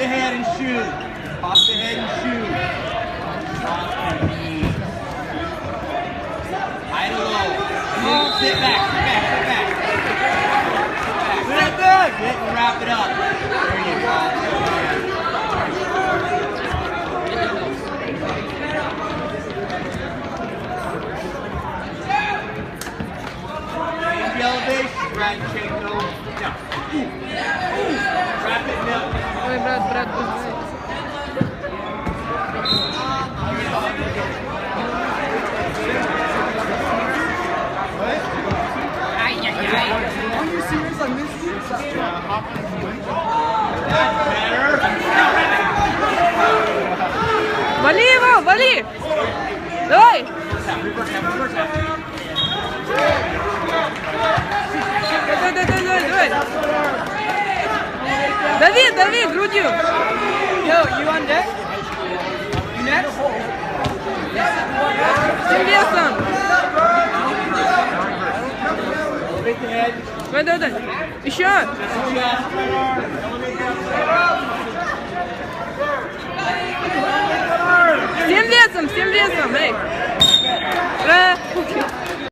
the head and shoot. Pop the head and shoot. High low. Sit back, sit back, sit back. Sit back. Sit and wrap it up. There you go. Elevation, Radchenko. Now, Вали его, вали! Давай! Reverse half, reverse half, reverse half. Давай, давай, давай, давай! Дави, дави грудью! Yo, you on deck? Всем весом! Давай, давай, давай! Еще! Всем весом, всем весом! Эй!